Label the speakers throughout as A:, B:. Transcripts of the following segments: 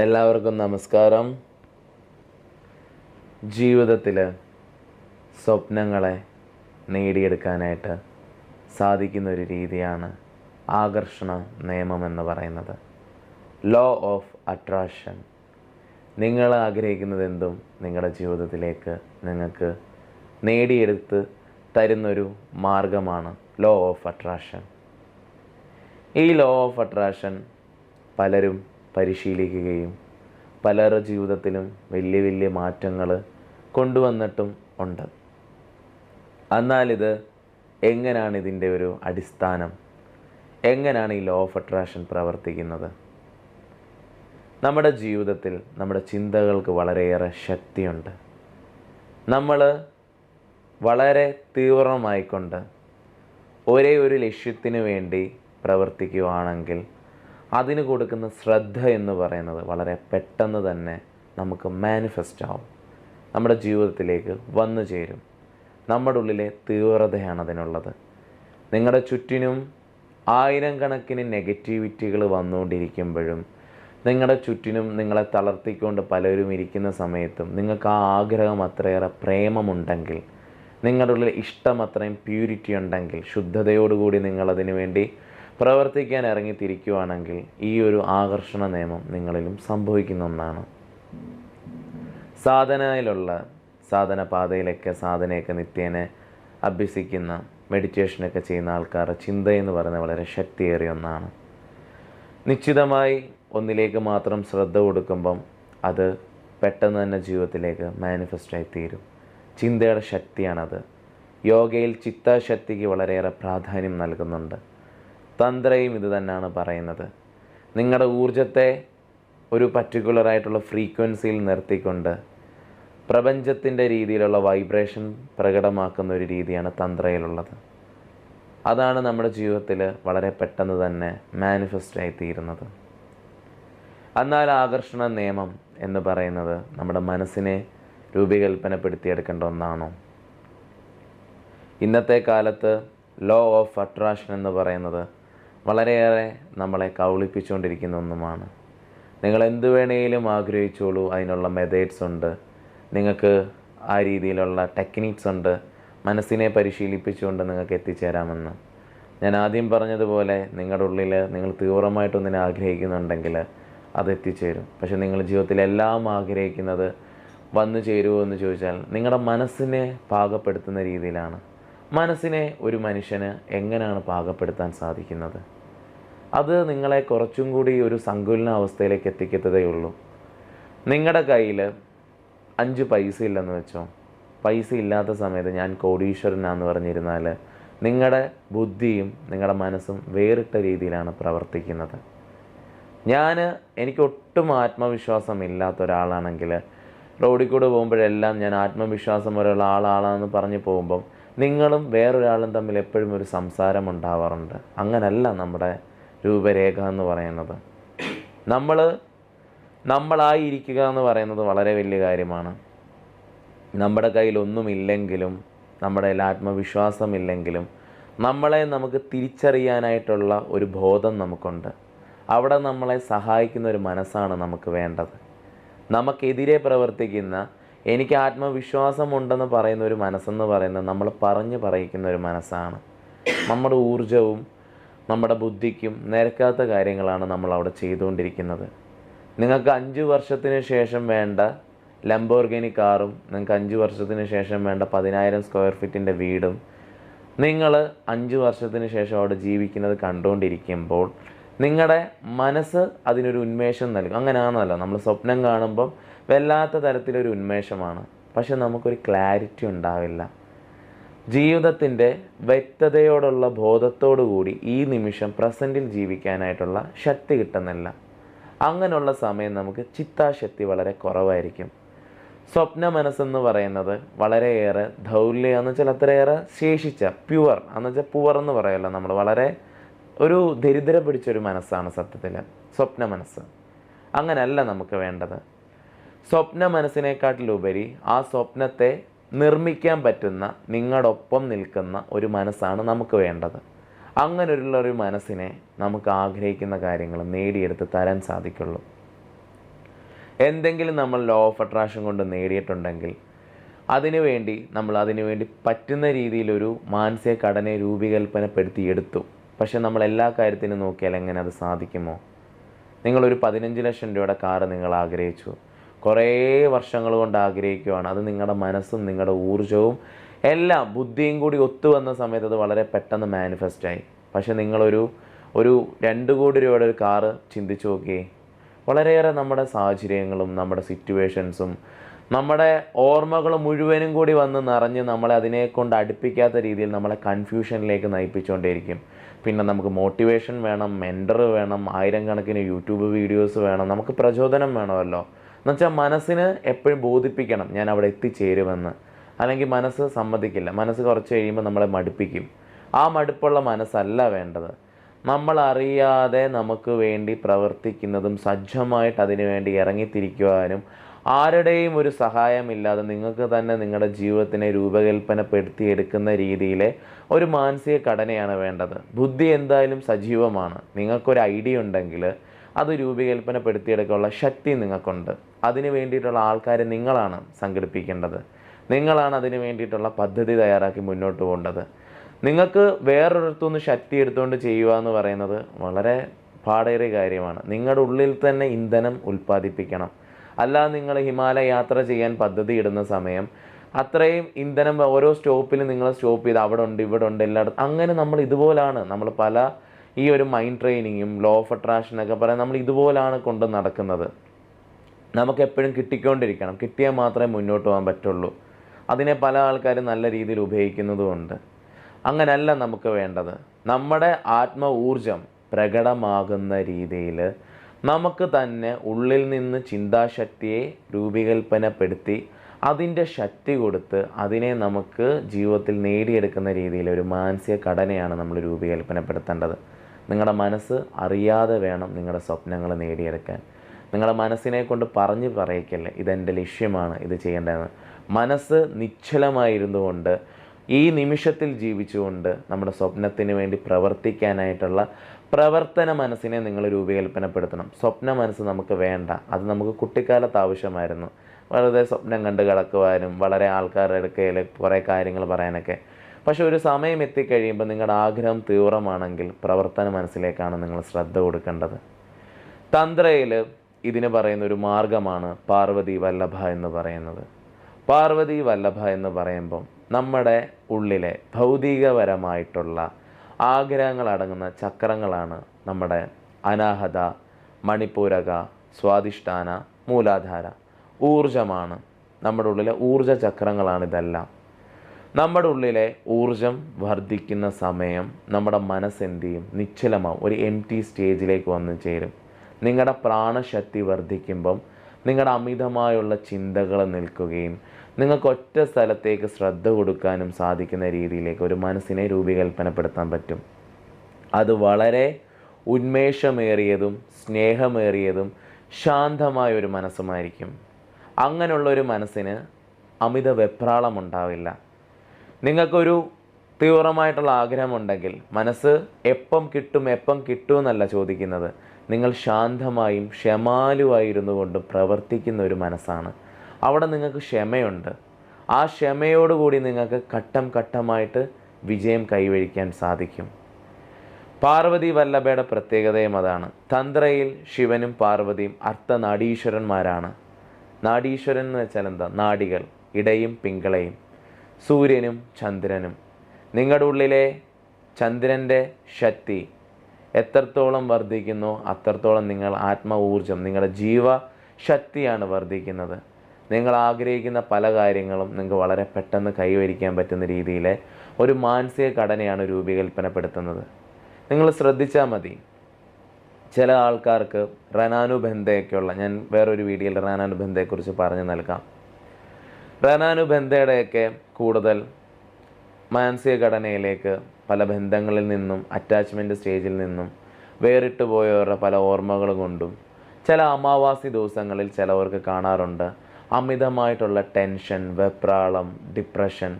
A: എല്ലാവർക്കും നമസ്കാരം. ജീവിതത്തിൽ സ്വപ്നങ്ങളെ നേടിയെടുക്കാനായിട്ട് സാധിക്കുന്ന ഒരു രീതിയാണ് ആകർഷണ നിയമം എന്ന് പറയുന്നത്. ലോ ഓഫ് അട്രാക്ഷൻ നിങ്ങൾ ആഗ്രഹിക്കുന്നത് എന്തും നിങ്ങളുടെ ജീവിതത്തിലേക്ക് നിങ്ങൾക്ക് നേടിയെടുത്ത് തരുന്നൊരു മാർഗമാണ് ലോ ഓഫ് അട്രാക്ഷൻ ഈ ലോ ഓഫ് അട്രാക്ഷൻ പലരും പരിശീലിക്കുകയും പലരുടെ ജീവിതത്തിലും വലിയ വലിയ മാറ്റങ്ങൾ കൊണ്ടുവന്നിട്ടും ഉണ്ട്. എന്നാലിത് എങ്ങനെയാണ് ഇതിന്റെ ഒരു അടിസ്ഥാനം? എങ്ങനെയാണ് ഈ ലോ ഓഫ് അട്രാക്ഷൻ പ്രവർത്തിക്കുന്നത്? നമ്മുടെ ജീവിതത്തിൽ നമ്മുടെ ചിന്തകൾക്ക് വളരെയേറെ ശക്തിയുണ്ട്. നമ്മൾ വളരെ തീവ്രമായിക്കൊണ്ട് ഒരേ ഒരു ലക്ഷ്യത്തിന് വേണ്ടി പ്രവർത്തിക്കുകയാണെങ്കിൽ അതിന് കൊടുക്കുന്ന ശ്രദ്ധ എന്ന് പറയുന്നത് വളരെ പെട്ടെന്ന് തന്നെ നമുക്ക് മാനിഫെസ്റ്റ് ആവും. നമ്മുടെ ജീവിതത്തിലേക്ക് വന്നു ചേരും. നമ്മുടെ ഉള്ളിലെ തീവ്രതയാണ് അതിനുള്ളത്. നിങ്ങളുടെ ചുറ്റിനും ആയിരം കണക്കിന് നെഗറ്റിവിറ്റികൾ വന്നുകൊണ്ടിരിക്കുമ്പോഴും നിങ്ങളുടെ ചുറ്റിനും നിങ്ങളെ തളർത്തിക്കൊണ്ട് പലരും ഇരിക്കുന്ന സമയത്തും നിങ്ങൾക്ക് ആ ആഗ്രഹം അത്രയേറെ പ്രേമമുണ്ടെങ്കിൽ നിങ്ങളുടെ ഉള്ളിൽ ഇഷ്ടം അത്രയും പ്യൂരിറ്റി ഉണ്ടെങ്കിൽ ശുദ്ധതയോടുകൂടി നിങ്ങളതിനു വേണ്ടി പ്രവർത്തിക്കാൻ ഇറങ്ങി തിരിക്കുവാണെങ്കിൽ ഈ ഒരു ആകർഷണ നിയമം നിങ്ങളിലും സംഭവിക്കുന്ന ഒന്നാണ്. സാധനയിലുള്ള സാധന പാതയിലൊക്കെ സാധനയൊക്കെ നിത്യേനെ അഭ്യസിക്കുന്ന മെഡിറ്റേഷനൊക്കെ ചെയ്യുന്ന ആൾക്കാരുടെ ചിന്ത എന്ന് പറയുന്നത് വളരെ ശക്തിയേറിയ ഒന്നാണ്. നിശ്ചിതമായി ഒന്നിലേക്ക് മാത്രം ശ്രദ്ധ കൊടുക്കുമ്പം അത് പെട്ടെന്ന് തന്നെ ജീവിതത്തിലേക്ക് മാനിഫെസ്റ്റ് തീരും. ചിന്തയുടെ ശക്തിയാണത്. യോഗയിൽ ചിത്താശക്തിക്ക് വളരെയേറെ പ്രാധാന്യം നൽകുന്നുണ്ട്. തന്ത്രയും ഇത് തന്നെയാണ് പറയുന്നത്. നിങ്ങളുടെ ഊർജത്തെ ഒരു പർട്ടിക്കുലറായിട്ടുള്ള ഫ്രീക്വൻസിയിൽ നിർത്തിക്കൊണ്ട് പ്രപഞ്ചത്തിന്റെ രീതിയിലുള്ള വൈബ്രേഷൻ പ്രകടമാക്കുന്ന ഒരു രീതിയാണ് തന്ത്രയിലുള്ളത്. അതാണ് നമ്മുടെ ജീവിതത്തിൽ വളരെ പെട്ടെന്ന് തന്നെ മാനിഫെസ്റ്റ് ആയിത്തീരുന്നത്. എന്നാൽ ആകർഷണ നിയമം എന്ന് പറയുന്നത് നമ്മുടെ മനസ്സിനെ രൂപീകൽപ്പനപ്പെടുത്തിയെടുക്കേണ്ട ഒന്നാണോ? ഇന്നത്തെ കാലത്ത് ലോ ഓഫ് അട്രാക്ഷൻ എന്ന് പറയുന്നത് വളരെയേറെ നമ്മളെ കൗളിപ്പിച്ചുകൊണ്ടിരിക്കുന്ന ഒന്നുമാണ്. നിങ്ങൾ എന്ത് വേണേലും ആഗ്രഹിച്ചോളൂ അതിനുള്ള മെത്തേഡ്സ് ഉണ്ട്. നിങ്ങൾക്ക് ആ രീതിയിലുള്ള ടെക്നിക്സ് ഉണ്ട്. മനസ്സിനെ പരിശീലിപ്പിച്ചുകൊണ്ട് നിങ്ങൾക്ക് എത്തിച്ചേരാമെന്ന്. ഞാൻ ആദ്യം പറഞ്ഞതുപോലെ നിങ്ങളുടെ ഉള്ളിൽ നിങ്ങൾ തീവ്രമായിട്ടൊന്നിനെ ആഗ്രഹിക്കുന്നുണ്ടെങ്കിൽ അത് എത്തിച്ചേരും. പക്ഷെ നിങ്ങൾ ജീവിതത്തിൽ എല്ലാം ആഗ്രഹിക്കുന്നത് വന്നു ചേരുമോ എന്ന് ചോദിച്ചാൽ നിങ്ങളുടെ മനസ്സിനെ പാകപ്പെടുത്തുന്ന രീതിയിലാണ്. മനസ്സിനെ ഒരു മനുഷ്യന് എങ്ങനെയാണ് പാകപ്പെടുത്താൻ സാധിക്കുന്നത്? അത് നിങ്ങളെ കുറച്ചും കൂടി ഒരു സങ്കുലന അവസ്ഥയിലേക്ക് എത്തിക്കത്തതേ ഉള്ളൂ. നിങ്ങളുടെ കയ്യിൽ അഞ്ച് പൈസ ഇല്ലെന്ന് വെച്ചോ? പൈസ ഇല്ലാത്ത സമയത്ത് ഞാൻ കോടീശ്വരനാന്ന് പറഞ്ഞിരുന്നാൽ നിങ്ങളുടെ ബുദ്ധിയും നിങ്ങളുടെ മനസ്സും വേറിട്ട രീതിയിലാണ് പ്രവർത്തിക്കുന്നത്. ഞാൻ എനിക്ക് ഒട്ടും ആത്മവിശ്വാസം ഇല്ലാത്ത ഒരാളാണെങ്കിൽ റോഡിൽ കൂടെ പോകുമ്പോഴെല്ലാം ഞാൻ ആത്മവിശ്വാസം ഒരാൾ ആളാണെന്ന് പറഞ്ഞ് പോകുമ്പം നിങ്ങളും വേറൊരാളും തമ്മിൽ എപ്പോഴും ഒരു സംസാരം ഉണ്ടാവാറുണ്ട്. അങ്ങനല്ല നമ്മുടെ രൂപരേഖ എന്ന് പറയുന്നത്. നമ്മൾ നമ്മളായിരിക്കുക എന്ന് പറയുന്നത് വളരെ വലിയ കാര്യമാണ്. നമ്മുടെ കയ്യിലൊന്നുമില്ലെങ്കിലും നമ്മുടെ കയ്യിൽ ആത്മവിശ്വാസമില്ലെങ്കിലും നമ്മളെ നമുക്ക് തിരിച്ചറിയാനായിട്ടുള്ള ഒരു ബോധം നമുക്കുണ്ട്. അവിടെ നമ്മളെ സഹായിക്കുന്ന ഒരു മനസ്സാണ് നമുക്ക് വേണ്ടത്. നമുക്കെതിരെ പ്രവർത്തിക്കുന്ന എനിക്ക് ആത്മവിശ്വാസമുണ്ടെന്ന് പറയുന്ന ഒരു മനസ്സെന്ന് പറയുന്നത് നമ്മൾ പറഞ്ഞു പറയിക്കുന്ന ഒരു മനസ്സാണ്. നമ്മുടെ ഊർജവും നമ്മുടെ ബുദ്ധിക്കും നിരക്കാത്ത കാര്യങ്ങളാണ് നമ്മൾ അവിടെ ചെയ്തുകൊണ്ടിരിക്കുന്നത്. നിങ്ങൾക്ക് അഞ്ച് വർഷത്തിന് ശേഷം വേണ്ട ലംബോർഗിനി കാറും നിങ്ങൾക്ക് അഞ്ച് വർഷത്തിന് ശേഷം വേണ്ട പതിനായിരം സ്ക്വയർ ഫീറ്റിന്റെ വീടും നിങ്ങൾ അഞ്ച് വർഷത്തിന് ശേഷം അവിടെ ജീവിക്കുന്നത് കണ്ടുകൊണ്ടിരിക്കുമ്പോൾ നിങ്ങളുടെ മനസ്സ് അതിനൊരു ഉന്മേഷം നൽകും. അങ്ങനെയാണല്ലോ നമ്മൾ സ്വപ്നം കാണുമ്പം വല്ലാത്ത തരത്തിലൊരു ഉന്മേഷമാണ്. പക്ഷെ നമുക്കൊരു ക്ലാരിറ്റി ഉണ്ടാവില്ല. ജീവിതത്തിന്റെ വ്യക്തതയോടുള്ള ബോധത്തോടുകൂടി ഈ നിമിഷം പ്രസന്റിൽ ജീവിക്കാനായിട്ടുള്ള ശക്തി കിട്ടുന്നില്ല. അങ്ങനെയുള്ള സമയം നമുക്ക് ചിത്താശക്തി വളരെ കുറവായിരിക്കും. സ്വപ്ന മനസ്സെന്ന് പറയുന്നത് വളരെയേറെ ധൗല്യം എന്ന് വെച്ചാൽ അത്രയേറെ ശേഷിച്ച പ്യുവർ എന്ന് വെച്ചാൽ പുവർ എന്ന് പറയല്ലോ നമ്മൾ. വളരെ ഒരു ദരിദ്ര പിടിച്ചൊരു മനസ്സാണ് സത്യത്തിൽ. സ്വപ്ന മനസ്സ്. അങ്ങനല്ല നമുക്ക് വേണ്ടത്. സ്വപ്ന മനസ്സിനെക്കാട്ടിലുപരി ആ സ്വപ്നത്തെ നിർമ്മിക്കാൻ പറ്റുന്ന നിങ്ങളോടൊപ്പം നിൽക്കുന്ന ഒരു മനസ്സാണ് നമുക്ക് വേണ്ടത്. അങ്ങനെയുള്ള ഒരു മനസ്സിനെ നമുക്ക് ആഗ്രഹിക്കുന്ന കാര്യങ്ങൾ നേടിയെടുത്ത് തരാൻ സാധിക്കുള്ളൂ. എന്തെങ്കിലും നമ്മൾ ലോ ഓഫ് അട്രാക്ഷൻ കൊണ്ട് നേടിയിട്ടുണ്ടെങ്കിൽ അതിനുവേണ്ടി നമ്മൾ അതിനുവേണ്ടി പറ്റുന്ന രീതിയിലൊരു മാനസിക ഘടനയെ രൂപീകൽപ്പനപ്പെടുത്തിയെടുത്തു. പക്ഷെ നമ്മൾ എല്ലാ കാര്യത്തിനും നോക്കിയാൽ എങ്ങനെ അത് സാധിക്കുമോ? നിങ്ങളൊരു പതിനഞ്ച് ലക്ഷം രൂപയുടെ കാറ് നിങ്ങൾ ആഗ്രഹിച്ചു. കുറേ വർഷങ്ങൾ കൊണ്ട് ആഗ്രഹിക്കുകയാണ് അത് നിങ്ങളുടെ മനസ്സും നിങ്ങളുടെ ഊർജവും എല്ലാം ബുദ്ധിയും കൂടി ഒത്തു വന്ന സമയത്ത് അത് വളരെ പെട്ടെന്ന് മാനിഫെസ്റ്റായി പക്ഷേ നിങ്ങളൊരു ഒരു രണ്ട് കോടി രൂപയുടെ ഒരു കാറ് ചിന്തിച്ചു നോക്കിയേ. വളരെയേറെ നമ്മുടെ സാഹചര്യങ്ങളും നമ്മുടെ സിറ്റുവേഷൻസും നമ്മുടെ ഓർമ്മകൾ മുഴുവനും കൂടി വന്ന് നിറഞ്ഞ് നമ്മളെ അതിനെ കൊണ്ട് അടുപ്പിക്കാത്ത രീതിയിൽ നമ്മളെ കൺഫ്യൂഷനിലേക്ക് നയിപ്പിച്ചുകൊണ്ടേയിരിക്കും പിന്നെ നമുക്ക് മോട്ടിവേഷൻ വേണം മെന്റർ വേണം ആയിരം കണക്കിന് യൂട്യൂബ് വീഡിയോസ് വേണം നമുക്ക് പ്രചോദനം വേണമല്ലോ. എന്നുവെച്ചാൽ മനസ്സിന് എപ്പോഴും ബോധിപ്പിക്കണം ഞാൻ അവിടെ എത്തിച്ചേരുമെന്ന്. അല്ലെങ്കിൽ മനസ്സ് സമ്മതിക്കില്ല. മനസ്സ് കുറച്ച് കഴിയുമ്പോൾ നമ്മളെ മടുപ്പിക്കും. ആ മടുപ്പുള്ള മനസ്സല്ല വേണ്ടത്. നമ്മൾ അറിയാതെ നമുക്ക് വേണ്ടി പ്രവർത്തിക്കുന്നതും സജ്ജമായിട്ട് അതിനു വേണ്ടി ഇറങ്ങിത്തിരിക്കുവാനും ആരുടെയും ഒരു സഹായമില്ലാതെ നിങ്ങൾക്ക് തന്നെ നിങ്ങളുടെ ജീവിതത്തിനെ രൂപകൽപ്പനപ്പെടുത്തിയെടുക്കുന്ന രീതിയിലെ ഒരു മാനസിക ഘടനയാണ് വേണ്ടത്. ബുദ്ധി എന്തായാലും സജീവമാണ്. നിങ്ങൾക്കൊരു ഐഡിയ ഉണ്ടെങ്കിൽ അത് രൂപകൽപ്പനപ്പെടുത്തിയെടുക്കാനുള്ള ശക്തി നിങ്ങൾക്കുണ്ട്. അതിന് വേണ്ടിയിട്ടുള്ള ആൾക്കാരെ നിങ്ങളാണ് സംഘടിപ്പിക്കേണ്ടത്. നിങ്ങളാണ് അതിന് വേണ്ടിയിട്ടുള്ള പദ്ധതി തയ്യാറാക്കി മുന്നോട്ട് പോകേണ്ടത്. നിങ്ങൾക്ക് വേറൊരിടത്തുനിന്ന് ശക്തി എടുത്തുകൊണ്ട് ചെയ്യുക എന്ന് പറയുന്നത് വളരെ പാടേറിയ കാര്യമാണ്. നിങ്ങളുടെ ഉള്ളിൽ തന്നെ ഇന്ധനം ഉൽപ്പാദിപ്പിക്കണം. അല്ലാതെ നിങ്ങൾ ഹിമാലയ യാത്ര ചെയ്യാൻ പദ്ധതി ഇടുന്ന സമയം അത്രയും ഇന്ധനം ഓരോ സ്റ്റോപ്പിലും നിങ്ങൾ സ്റ്റോപ്പ് ചെയ്ത് അവിടെ ഉണ്ട് ഇവിടെ ഉണ്ട് എല്ലായിടത്തും. അങ്ങനെ നമ്മൾ ഇതുപോലാണ്. നമ്മൾ പല ഈ ഒരു മൈൻഡ് ട്രെയിനിങ്ങും ലോ ഓഫ് അട്രാക്ഷനൊക്കെ പറയാൻ നമ്മൾ ഇതുപോലാണ് കൊണ്ട് നടക്കുന്നത്. നമുക്ക് എപ്പോഴും കിട്ടിക്കൊണ്ടിരിക്കണം. കിട്ടിയാൽ മാത്രമേ മുന്നോട്ട് പോകാൻ പറ്റുള്ളൂ. അതിനെ പല ആൾക്കാരും നല്ല രീതിയിൽ ഉപയോഗിക്കുന്നതുമുണ്ട് അങ്ങനല്ല നമുക്ക് വേണ്ടത്. നമ്മുടെ ആത്മ ഊർജം പ്രകടമാകുന്ന രീതിയിൽ നമുക്ക് തന്നെ ഉള്ളിൽ നിന്ന് ചിന്താശക്തിയെ രൂപീകൽപ്പനപ്പെടുത്തി അതിന്റെ ശക്തി കൊടുത്ത് അതിനെ നമുക്ക് ജീവിതത്തിൽ നേടിയെടുക്കുന്ന രീതിയിൽ ഒരു മാനസിക ഘടനയാണ് നമ്മൾ രൂപീകൽപ്പനപ്പെടുത്തേണ്ടത്. നിങ്ങളുടെ മനസ്സ് അറിയാതെ വേണം നിങ്ങളുടെ സ്വപ്നങ്ങൾ നേടിയെടുക്കാൻ. നിങ്ങളുടെ മനസ്സിനെ കൊണ്ട് പറഞ്ഞു പറയിക്കല്ലേ ഇതെന്റെ ലക്ഷ്യമാണ് ഇത് ചെയ്യേണ്ടതെന്ന്. മനസ്സ് നിശ്ചലമായിരുന്നുകൊണ്ട് ഈ നിമിഷത്തിൽ ജീവിച്ചുകൊണ്ട് നമ്മുടെ സ്വപ്നത്തിന് വേണ്ടി പ്രവർത്തിക്കാനായിട്ടുള്ള പ്രവർത്തന മനസ്സിനെ നിങ്ങൾ രൂപകൽപ്പനപ്പെടുത്തണം. സ്വപ്ന മനസ്സ് നമുക്ക് വേണ്ട അത് നമുക്ക് കുട്ടിക്കാലത്ത് ആവശ്യമായിരുന്നു. വെറുതെ സ്വപ്നം കണ്ട് കിടക്കുവാനും വളരെ ആൾക്കാരുടെ അടുക്കയിൽ കുറേ കാര്യങ്ങൾ പറയാനൊക്കെ പക്ഷെ ഒരു സമയം എത്തിക്കഴിയുമ്പോൾ നിങ്ങളുടെ ആഗ്രഹം തീവ്രമാണെങ്കിൽ പ്രവർത്തന മനസ്സിലേക്കാണ് നിങ്ങൾ ശ്രദ്ധ കൊടുക്കേണ്ടത്. തന്ത്രയിൽ ഇതിന് പറയുന്ന ഒരു മാർഗമാണ് പാർവതി വല്ലഭ എന്ന് പറയുന്നത്. പാർവതി വല്ലഭ എന്ന് പറയുമ്പം നമ്മുടെ ഉള്ളിലെ ഭൗതികപരമായിട്ടുള്ള ആഗ്രഹങ്ങൾ അടങ്ങുന്ന ചക്രങ്ങളാണ് നമ്മുടെ അനാഹത മണിപ്പൂരക സ്വാധിഷ്ഠാന മൂലാധാര. ഊർജമാണ് നമ്മുടെ ഉള്ളിലെ ഊർജ ചക്രങ്ങളാണ് ഇതെല്ലാം നമ്മുടെ ഉള്ളിലെ ഊർജം വർദ്ധിക്കുന്ന സമയം നമ്മുടെ മനസ്സ് എന്ത് ചെയ്യും നിശ്ചലമാവും. ഒരു എം ടി സ്റ്റേജിലേക്ക് വന്ന് ചേരും. നിങ്ങളുടെ പ്രാണശക്തി വർദ്ധിക്കുമ്പം നിങ്ങളുടെ അമിതമായുള്ള ചിന്തകൾ നിൽക്കുകയും നിങ്ങൾക്ക് ഒറ്റ സ്ഥലത്തേക്ക് ശ്രദ്ധ കൊടുക്കാനും സാധിക്കുന്ന രീതിയിലേക്ക് ഒരു മനസ്സിനെ രൂപീകൽപ്പനപ്പെടുത്താൻ പറ്റും. അത് വളരെ ഉന്മേഷമേറിയതും സ്നേഹമേറിയതും ശാന്തമായ ഒരു മനസ്സുമായിരിക്കും. അങ്ങനെയുള്ള ഒരു മനസ്സിന് അമിത വെപ്രാളം ഉണ്ടാവില്ല. നിങ്ങൾക്കൊരു തീവ്രമായിട്ടുള്ള ആഗ്രഹമുണ്ടെങ്കിൽ മനസ്സ് എപ്പം കിട്ടും എപ്പം കിട്ടുമെന്നല്ല ചോദിക്കുന്നത്. നിങ്ങൾ ശാന്തമായും ക്ഷമാലുവായിരുന്നു കൊണ്ട് പ്രവർത്തിക്കുന്ന ഒരു മനസ്സാണ്. അവിടെ നിങ്ങൾക്ക് ക്ഷമയുണ്ട്. ആ ക്ഷമയോടുകൂടി നിങ്ങൾക്ക് ഘട്ടം ഘട്ടമായിട്ട് വിജയം കൈവരിക്കാൻ സാധിക്കും. പാർവതി വല്ലഭയുടെ പ്രത്യേകതയും അതാണ്. തന്ത്രയിൽ ശിവനും പാർവതിയും അർത്ഥ നാടീശ്വരന്മാരാണ് നാടീശ്വരൻ എന്ന് വെച്ചാൽ എന്താ? നാടികൾ. ഇടയും പിങ്കളയും. സൂര്യനും ചന്ദ്രനും. നിങ്ങളുടെ ഉള്ളിലെ ചന്ദ്രന്റെ ശക്തി എത്രത്തോളം വർദ്ധിക്കുന്നു അത്രത്തോളം നിങ്ങൾ ആത്മ ഊർജം നിങ്ങളുടെ ജീവ ശക്തിയാണ് വർദ്ധിക്കുന്നത്. നിങ്ങൾ ആഗ്രഹിക്കുന്ന പല കാര്യങ്ങളും നിങ്ങൾക്ക് വളരെ പെട്ടെന്ന് കൈവരിക്കാൻ പറ്റുന്ന രീതിയിലെ ഒരു മാനസിക ഘടനയാണ് രൂപീകൽപ്പനപ്പെടുത്തുന്നത്. നിങ്ങൾ ശ്രദ്ധിച്ചാൽ മതി. ചില ആൾക്കാർക്ക് റനാനുബന്ധയൊക്കെയുള്ള ഞാൻ വേറൊരു വീഡിയോയിൽ റനാനുബന്ധയെക്കുറിച്ച് പറഞ്ഞു നൽകാം. റനാനുബന്ധയുടെയൊക്കെ കൂടുതൽ മാനസിക ഘടനയിലേക്ക് പല ബന്ധങ്ങളിൽ നിന്നും അറ്റാച്ച്മെന്റ് സ്റ്റേജിൽ നിന്നും വേറിട്ട് പോയവരുടെ പല ഓർമ്മകൾ കൊണ്ടും ചില അമാവാസി ദിവസങ്ങളിൽ ചിലവർക്ക് കാണാറുണ്ട്. അമിതമായിട്ടുള്ള ടെൻഷൻ വെപ്രാളം ഡിപ്രഷൻ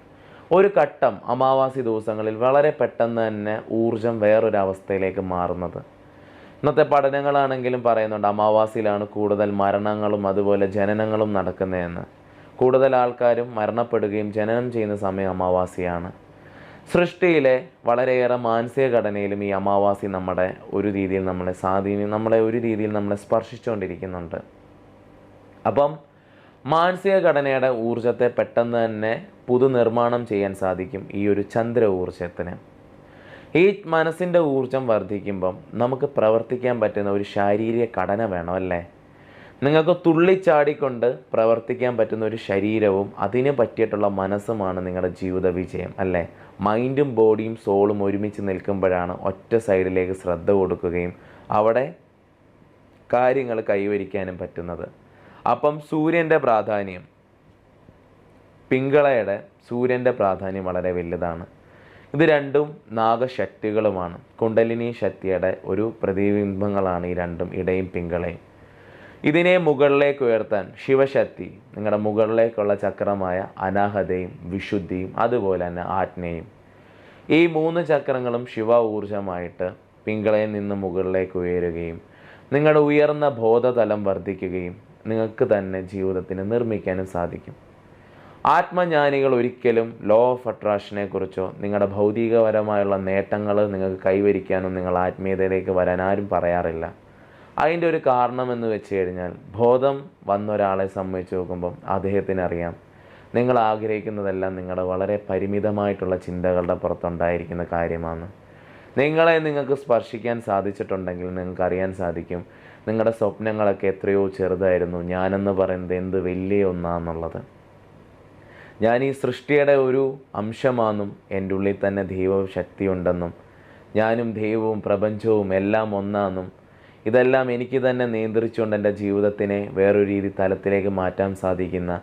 A: ഒരു ഘട്ടം അമാവാസി ദിവസങ്ങളിൽ വളരെ പെട്ടെന്ന് തന്നെ ഊർജം വേറൊരവസ്ഥയിലേക്ക് മാറുന്നത്. ഇന്നത്തെ പഠനങ്ങളാണെങ്കിലും പറയുന്നുണ്ട് അമാവാസിയിലാണ് കൂടുതൽ മരണങ്ങളും അതുപോലെ ജനനങ്ങളും നടക്കുന്നതെന്ന്. കൂടുതൽ ആൾക്കാരും മരണപ്പെടുകയും ജനനം ചെയ്യുന്ന സമയം അമാവാസിയാണ്. സൃഷ്ടിയിലെ വളരെയേറെ മാനസിക ഘടനയിലും ഈ അമാവാസി നമ്മുടെ ഒരു രീതിയിൽ നമ്മളെ സ്വാധീനം നമ്മളെ ഒരു രീതിയിൽ നമ്മളെ സ്പർശിച്ചുകൊണ്ടിരിക്കുന്നുണ്ട്. അപ്പം മാനസിക ഘടനയുടെ ഊർജത്തെ പെട്ടെന്ന് തന്നെ പുതുനിർമ്മാണം ചെയ്യാൻ സാധിക്കും ഈ ഒരു ചന്ദ്ര ഊർജത്തിന് ഈ മനസ്സിന്റെ ഊർജം വർദ്ധിക്കുമ്പം നമുക്ക് പ്രവർത്തിക്കാൻ പറ്റുന്ന ഒരു ശാരീരിക ഘടന വേണം അല്ലേ? നിങ്ങൾക്ക് തുള്ളിച്ചാടിക്കൊണ്ട് പ്രവർത്തിക്കാൻ പറ്റുന്ന ഒരു ശരീരവും അതിന് പറ്റിയിട്ടുള്ള മനസ്സുമാണ് നിങ്ങളുടെ ജീവിത വിജയം അല്ലേ? മൈൻഡും ബോഡിയും സോളും ഒരുമിച്ച് നിൽക്കുമ്പോഴാണ് ഒറ്റ സൈഡിലേക്ക് ശ്രദ്ധ കൊടുക്കുകയും അവിടെ കാര്യങ്ങൾ കൈവരിക്കാനും പറ്റുന്നത്. അപ്പം സൂര്യന്റെ പ്രാധാന്യം പിങ്കളയുടെ സൂര്യന്റെ പ്രാധാന്യം വളരെ വലുതാണ്. ഇത് രണ്ടും നാഗശക്തികളുമാണ്. കുണ്ടലിനി ശക്തിയുടെ ഒരു പ്രതിബിംബങ്ങളാണ് ഈ രണ്ടും ഇടയും പിങ്കളയും. ഇതിനെ മുകളിലേക്ക് ഉയർത്താൻ ശിവശക്തി നിങ്ങളുടെ മുകളിലേക്കുള്ള ചക്രമായ അനാഹതയും വിശുദ്ധിയും അതുപോലെ തന്നെ ആജ്ഞയും. ഈ മൂന്ന് ചക്രങ്ങളും ശിവ ഊർജമായിട്ട് പിങ്കളയിൽ നിന്ന് മുകളിലേക്ക് ഉയരുകയും നിങ്ങളുടെ ഉയർന്ന ബോധതലം വർദ്ധിക്കുകയും നിങ്ങൾക്ക് തന്നെ ജീവിതത്തിന് നിർമ്മിക്കാനും സാധിക്കും. ആത്മജ്ഞാനികൾ ഒരിക്കലും ലോ ഓഫ് അട്രാക്ഷനെ കുറിച്ചോ നിങ്ങളുടെ ഭൗതികപരമായുള്ള നേട്ടങ്ങൾ നിങ്ങൾക്ക് കൈവരിക്കാനോ നിങ്ങൾ ആത്മീയതയിലേക്ക് വരാൻ ആരും പറയാറില്ല. അതിന്റെ ഒരു കാരണം എന്ന് വെച്ച് കഴിഞ്ഞാൽ ബോധം വന്ന ഒരാളെ സംബന്ധിച്ച് നോക്കുമ്പം അദ്ദേഹത്തിന് അറിയാം. നിങ്ങൾ ആഗ്രഹിക്കുന്നതെല്ലാം നിങ്ങളുടെ വളരെ പരിമിതമായിട്ടുള്ള ചിന്തകളുടെ പുറത്തുണ്ടായിരിക്കുന്ന കാര്യമാണ്. നിങ്ങളെ നിങ്ങൾക്ക് സ്പർശിക്കാൻ സാധിച്ചിട്ടുണ്ടെങ്കിൽ നിങ്ങൾക്ക് അറിയാൻ സാധിക്കും നിങ്ങളുടെ സ്വപ്നങ്ങളൊക്കെ എത്രയോ ചെറുതായിരുന്നു. ഞാനെന്ന് പറയുന്നത് എന്ത് വലിയ ഒന്നാന്നുള്ളത് ഞാൻ ഈ സൃഷ്ടിയുടെ ഒരു അംശമാണെന്നും എന്റെ ഉള്ളിൽ തന്നെ ദൈവ ശക്തിയുണ്ടെന്നും ഞാനും ദൈവവും പ്രപഞ്ചവും എല്ലാം ഒന്നാണെന്നും ഇതെല്ലാം എനിക്ക് തന്നെ നിയന്ത്രിച്ചുകൊണ്ട് എന്റെ ജീവിതത്തിനെ വേറൊരു രീതി തലത്തിലേക്ക് മാറ്റാൻ സാധിക്കുന്ന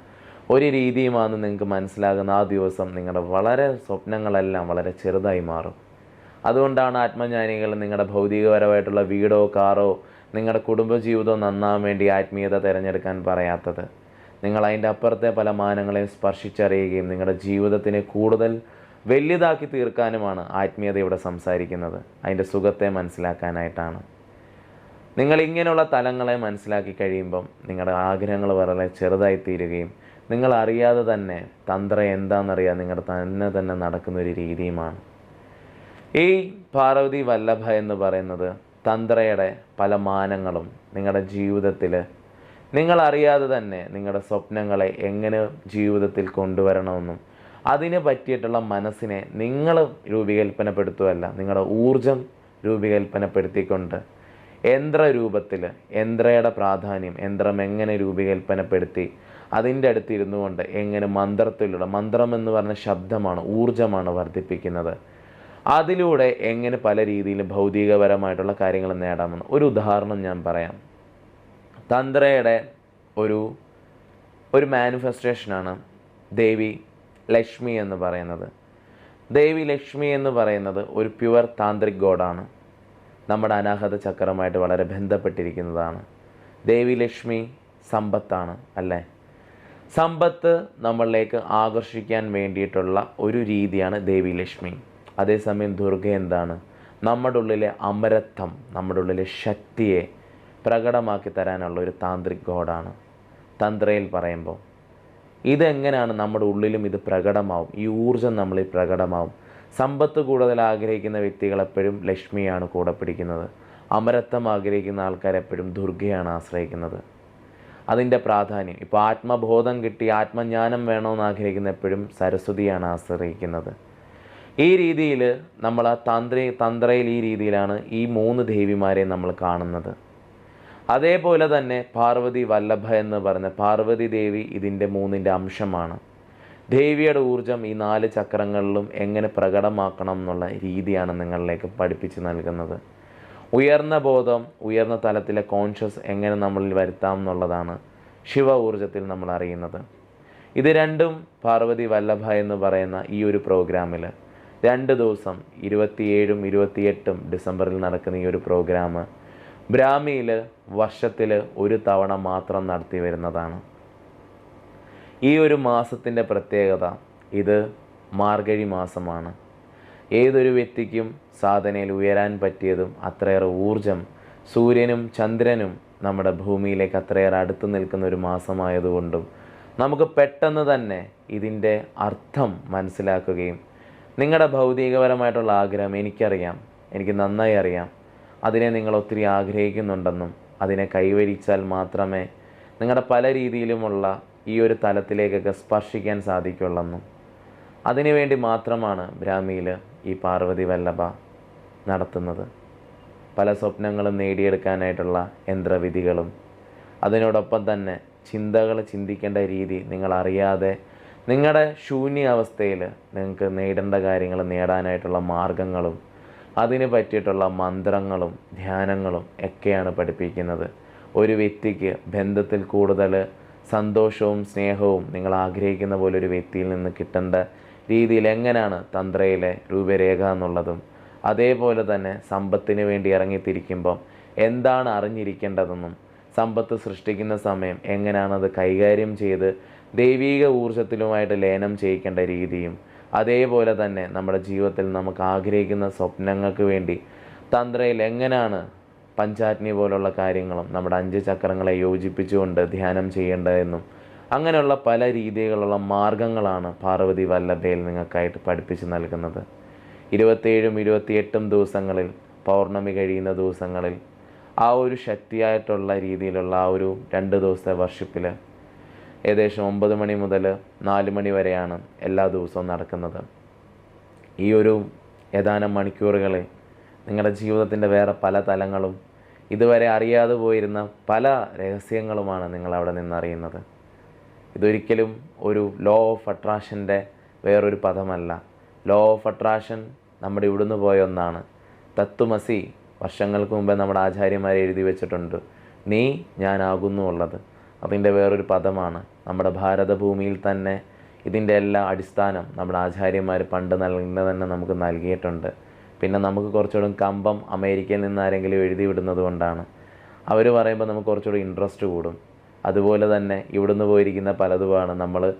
A: ഒരു രീതിയുമാണ് നിങ്ങൾക്ക് മനസ്സിലാകുന്ന ആ ദിവസം നിങ്ങളുടെ വളരെ സ്വപ്നങ്ങളെല്ലാം വളരെ ചെറുതായി മാറും. അതുകൊണ്ടാണ് ആത്മജ്ഞാനികൾ നിങ്ങളുടെ ഭൗതികപരമായിട്ടുള്ള വീടോ കാറോ നിങ്ങളുടെ കുടുംബജീവിതവും നന്നാൻ വേണ്ടി ആത്മീയത തിരഞ്ഞെടുക്കാൻ പറയാത്തത്. നിങ്ങൾ അതിന്റെ അപ്പുറത്തെ പല മാനങ്ങളെയും സ്പർശിച്ചറിയുകയും നിങ്ങളുടെ ജീവിതത്തിനെ കൂടുതൽ വലുതാക്കി തീർക്കാനുമാണ് ആത്മീയത ഇവിടെ സംസാരിക്കുന്നത്. അതിന്റെ സുഖത്തെ മനസ്സിലാക്കാനായിട്ടാണ്. നിങ്ങൾ ഇങ്ങനെയുള്ള തലങ്ങളെ മനസ്സിലാക്കി കഴിയുമ്പം നിങ്ങളുടെ ആഗ്രഹങ്ങൾ വളരെ ചെറുതായി തീരുകയും നിങ്ങൾ അറിയാതെ തന്നെ തന്ത്രം എന്താണെന്നറിയാൻ നിങ്ങളുടെ തന്നെ തന്നെ നടക്കുന്ന ഒരു രീതിയുമാണ്. ഈ പാർവതി വല്ലഭ എന്ന് പറയുന്നത് തന്ത്രയുടെ പല മാനങ്ങളും നിങ്ങളുടെ ജീവിതത്തിൽ നിങ്ങൾ അറിയാതെ തന്നെ നിങ്ങളുടെ സ്വപ്നങ്ങളെ എങ്ങനെ ജീവിതത്തിൽ കൊണ്ടുവരണമെന്നും അതിന് പറ്റിയിട്ടുള്ള മനസ്സിനെ നിങ്ങൾ രൂപകൽപ്പനപ്പെടുത്തുകയല്ല നിങ്ങളുടെ ഊർജം രൂപകൽപ്പനപ്പെടുത്തിക്കൊണ്ട് യന്ത്ര രൂപത്തിൽ യന്ത്രയുടെ പ്രാധാന്യം യന്ത്രം എങ്ങനെ രൂപകൽപ്പനപ്പെടുത്തി അതിന്റെ അടുത്ത് ഇരുന്നു കൊണ്ട് എങ്ങനെ മന്ത്രത്തിലൂടെ മന്ത്രം എന്ന് പറഞ്ഞ ശബ്ദമാണ് ഊർജമാണ് വർദ്ധിപ്പിക്കുന്നത്. അതിലൂടെ എങ്ങനെ പല രീതിയിലും ഭൗതികപരമായിട്ടുള്ള കാര്യങ്ങൾ നേടാമെന്ന് ഒരു ഉദാഹരണം ഞാൻ പറയാം. തന്ത്രയുടെ ഒരു ഒരു മാനിഫെസ്റ്റേഷനാണ് ദേവി ലക്ഷ്മി എന്ന് പറയുന്നത്. ദേവി ലക്ഷ്മി എന്ന് പറയുന്നത് ഒരു പ്യുവർ താന്ത്രിക് ഗോഡാണ്. നമ്മുടെ അനാഹത ചക്രമായിട്ട് വളരെ ബന്ധപ്പെട്ടിരിക്കുന്നതാണ്. ദേവി ലക്ഷ്മി സമ്പത്താണ് അല്ലേ? സമ്പത്ത് നമ്മളിലേക്ക് ആകർഷിക്കാൻ വേണ്ടിയിട്ടുള്ള ഒരു രീതിയാണ് ദേവി ലക്ഷ്മി. അതേസമയം ദുർഗ എന്താണ്? നമ്മുടെ ഉള്ളിലെ അമരത്വം നമ്മുടെ ഉള്ളിലെ ശക്തിയെ പ്രകടമാക്കി തരാനുള്ള ഒരു താന്ത്രിക് ഗോഡാണ്. തന്ത്രയിൽ പറയുമ്പോൾ ഇതെങ്ങനെയാണ് നമ്മുടെ ഉള്ളിലും ഇത് പ്രകടമാവും? ഈ ഊർജം നമ്മളിൽ പ്രകടമാവും. സമ്പത്ത് കൂടുതൽ ആഗ്രഹിക്കുന്ന വ്യക്തികൾ എപ്പോഴും ലക്ഷ്മിയാണ് കൂടെ പിടിക്കുന്നത്. അമരത്വം ആഗ്രഹിക്കുന്ന ആൾക്കാർ എപ്പോഴും ദുർഗയാണ് ആശ്രയിക്കുന്നത്. അതിന്റെ പ്രാധാന്യം ഇപ്പോൾ ആത്മബോധം കിട്ടി ആത്മജ്ഞാനം വേണമെന്ന് ആഗ്രഹിക്കുന്ന എപ്പോഴും സരസ്വതിയാണ് ആശ്രയിക്കുന്നത്. ഈ രീതിയിൽ നമ്മൾ ആ തന്ത്രി തന്ത്രയിൽ ഈ രീതിയിലാണ് ഈ മൂന്ന് ദേവിമാരെ നമ്മൾ കാണുന്നത്. അതേപോലെ തന്നെ പാർവതി വല്ലഭ എന്ന് പറഞ്ഞ പാർവതി ദേവി ഇതിന്റെ മൂന്നിന്റെ അംശമാണ്. ദേവിയുടെ ഊർജം ഈ നാല് ചക്രങ്ങളിലും എങ്ങനെ പ്രകടമാക്കണം എന്നുള്ള രീതിയാണ് നിങ്ങളിലേക്ക് പഠിപ്പിച്ച് നൽകുന്നത്. ഉയർന്ന ബോധം ഉയർന്ന തലത്തിലെ കോൺഷ്യസ് എങ്ങനെ നമ്മളിൽ വരുത്താം എന്നുള്ളതാണ് ശിവ ഊർജത്തിൽ നമ്മൾ അറിയുന്നത്. ഇത് രണ്ടും പാർവതി വല്ലഭ എന്ന് പറയുന്ന ഈ ഒരു പ്രോഗ്രാമിൽ രണ്ട് ദിവസം ഇരുപത്തിയേഴും ഇരുപത്തിയെട്ടും ഡിസംബറിൽ നടക്കുന്ന ഈ ഒരു പ്രോഗ്രാം ബ്രാഹ്മിയിൽ വർഷത്തിൽ ഒരു തവണ മാത്രം നടത്തി വരുന്നതാണ്. ഈ ഒരു മാസത്തിന്റെ പ്രത്യേകത ഇത് മാർഗഴി മാസമാണ്. ഏതൊരു വ്യക്തിക്കും സാധനയിൽ ഉയരാൻ പറ്റിയതും അത്രയേറെ ഊർജം സൂര്യനും ചന്ദ്രനും നമ്മുടെ ഭൂമിയിലേക്ക് അത്രയേറെ അടുത്ത് നിൽക്കുന്ന ഒരു മാസമായതുകൊണ്ടും നമുക്ക് പെട്ടെന്ന് തന്നെ ഇതിന്റെ അർത്ഥം മനസ്സിലാക്കുകയും നിങ്ങളുടെ ഭൗതികപരമായിട്ടുള്ള ആഗ്രഹം എനിക്കറിയാം എനിക്ക് നന്നായി അറിയാം. അതിനെ നിങ്ങൾ ഒത്തിരി ആഗ്രഹിക്കുന്നുണ്ടെന്നും അതിനെ കൈവരിച്ചാൽ മാത്രമേ നിങ്ങളുടെ പല രീതിയിലുമുള്ള ഈ ഒരു തലത്തിലേക്കൊക്കെ സ്പർശിക്കാൻ സാധിക്കുള്ളെന്നും. അതിനുവേണ്ടി മാത്രമാണ് ബ്രാഹ്മിയിൽ ഈ പാർവതി വല്ലഭ നടത്തുന്നത്. പല സ്വപ്നങ്ങളും നേടിയെടുക്കാനായിട്ടുള്ള യന്ത്രവിധികളും അതിനോടൊപ്പം തന്നെ ചിന്തകൾ ചിന്തിക്കേണ്ട രീതി നിങ്ങൾ അറിയാതെ നിങ്ങളുടെ ശൂന്യ അവസ്ഥയിൽ നിങ്ങൾക്ക് നേടേണ്ട കാര്യങ്ങൾ നേടാനായിട്ടുള്ള മാർഗങ്ങളും അതിന് പറ്റിയിട്ടുള്ള മന്ത്രങ്ങളും ധ്യാനങ്ങളും ഒക്കെയാണ് പഠിപ്പിക്കുന്നത്. ഒരു വ്യക്തിക്ക് ബന്ധത്തിൽ കൂടുതൽ സന്തോഷവും സ്നേഹവും നിങ്ങൾ ആഗ്രഹിക്കുന്ന പോലെ ഒരു വ്യക്തിയിൽ നിന്ന് കിട്ടേണ്ട രീതിയിൽ എങ്ങനെയാണ് തന്ത്രയിലെ രൂപരേഖ എന്നുള്ളതും അതേപോലെ തന്നെ സമ്പത്തിന് വേണ്ടി ഇറങ്ങിത്തിരിക്കുമ്പം എന്താണ് അറിഞ്ഞിരിക്കേണ്ടതെന്നും സമ്പത്ത് സൃഷ്ടിക്കുന്ന സമയം എങ്ങനെയാണ് അത് കൈകാര്യം ചെയ്ത് ദൈവീക ഊർജത്തിലുമായിട്ട് ലയനം ചെയ്യിക്കേണ്ട രീതിയും അതേപോലെ തന്നെ നമ്മുടെ ജീവിതത്തിൽ നമുക്ക് ആഗ്രഹിക്കുന്ന സ്വപ്നങ്ങൾക്ക് വേണ്ടി തന്ത്രയിൽ എങ്ങനെയാണ് പഞ്ചാഗ്നി പോലുള്ള കാര്യങ്ങളും നമ്മുടെ അഞ്ച് ചക്രങ്ങളെ യോജിപ്പിച്ചുകൊണ്ട് ധ്യാനം ചെയ്യേണ്ടതെന്നും അങ്ങനെയുള്ള പല രീതികളുള്ള മാർഗങ്ങളാണ് പാർവതി വല്ലഭയിൽ നിങ്ങൾക്കായിട്ട് പഠിപ്പിച്ച് നൽകുന്നത്. ഇരുപത്തേഴും ഇരുപത്തിയെട്ടും ദിവസങ്ങളിൽ പൗർണമി കഴിയുന്ന ദിവസങ്ങളിൽ ആ ഒരു ശക്തിയായിട്ടുള്ള രീതിയിലുള്ള ആ ഒരു രണ്ട് ദിവസത്തെ വർഷിപ്പിൽ ഏകദേശം ഒമ്പത് മണി മുതൽ നാല് മണി വരെയാണ് എല്ലാ ദിവസവും നടക്കുന്നത്. ഈ ഒരു ഏതാനും മണിക്കൂറുകളിൽ നിങ്ങളുടെ ജീവിതത്തിന്റെ വേറെ പല തലങ്ങളും ഇതുവരെ അറിയാതെ പോയിരുന്ന പല രഹസ്യങ്ങളുമാണ് നിങ്ങൾ അവിടെ നിന്ന് അറിയുന്നത് ഇതൊരിക്കലും ഒരു ലോ ഓഫ് അട്രാക്ഷന്റെ വേറൊരു പദമല്ല. ലോ ഓഫ് അട്രാക്ഷൻ നമ്മുടെ ഇവിടുന്ന് പോയ ഒന്നാണ്. തത്വമസി വർഷങ്ങൾക്ക് മുമ്പേ നമ്മുടെ ആചാര്യന്മാർ എഴുതി വെച്ചിട്ടുണ്ട്. നീ ഞാനാകുന്നു ഉള്ളത്. അതിന്റെ വേറൊരു പദമാണ്. നമ്മുടെ ഭാരതഭൂമിയിൽ തന്നെ ഇതിന്റെ എല്ലാ അടിസ്ഥാനം നമ്മുടെ ആചാര്യന്മാർ പണ്ട് നൽകുന്നത് തന്നെ നമുക്ക് നൽകിയിട്ടുണ്ട്. പിന്നെ നമുക്ക് കുറച്ചുകൂടെ കമ്പം അമേരിക്കയിൽ നിന്ന് ആരെങ്കിലും എഴുതി വിടുന്നത് കൊണ്ടാണ്. അവർ പറയുമ്പോൾ നമുക്ക് കുറച്ചുകൂടി ഇൻട്രസ്റ്റ് കൂടും. അതുപോലെ തന്നെ ഇവിടുന്ന് പോയിരിക്കുന്ന പലതുമാണ് നമ്മൾ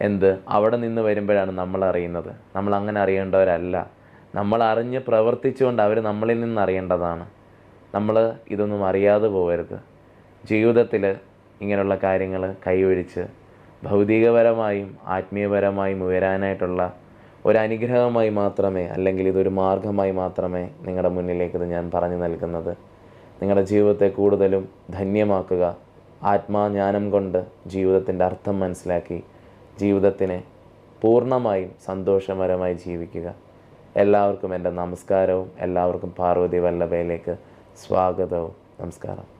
A: എന്ത് അവിടെ നിന്ന് വരുമ്പോഴാണ് നമ്മൾ അറിയുന്നത്. നമ്മൾ അങ്ങനെ അറിയേണ്ടവരല്ല. നമ്മൾ അറിഞ്ഞ് പ്രവർത്തിച്ചുകൊണ്ട് അവർ നമ്മളിൽ നിന്ന് അറിയേണ്ടതാണ്. നമ്മൾ ഇതൊന്നും അറിയാതെ പോകരുത്. ജീവിതത്തിൽ ഇങ്ങനെയുള്ള കാര്യങ്ങൾ കൈയൊഴിച്ച് ഭൗതികപരമായും ആത്മീയപരമായും ഉയരാനായിട്ടുള്ള ഒരു അനുഗ്രഹമായി മാത്രമേ അല്ലെങ്കിൽ ഇതൊരു മാർഗമായി മാത്രമേ നിങ്ങളുടെ മുന്നിലേക്ക് ഇത് ഞാൻ പറഞ്ഞു നൽകുന്നത്. നിങ്ങളുടെ ജീവിതത്തെ കൂടുതലും ധന്യമാക്കുക. ആത്മാജ്ഞാനം കൊണ്ട് ജീവിതത്തിന്റെ അർത്ഥം മനസ്സിലാക്കി ജീവിതത്തിനെ പൂർണമായും സന്തോഷകരമായി ജീവിക്കുക. എല്ലാവർക്കും എന്റെ നമസ്കാരവും എല്ലാവർക്കും പാർവതി വല്ലഭയിലേക്ക് സ്വാഗതവും. നമസ്കാരം.